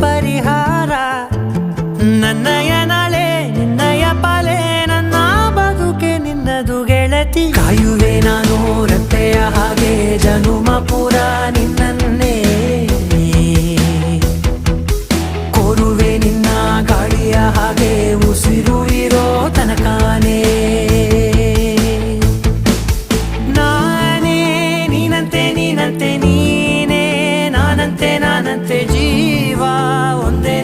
ಪರಿಹಾರ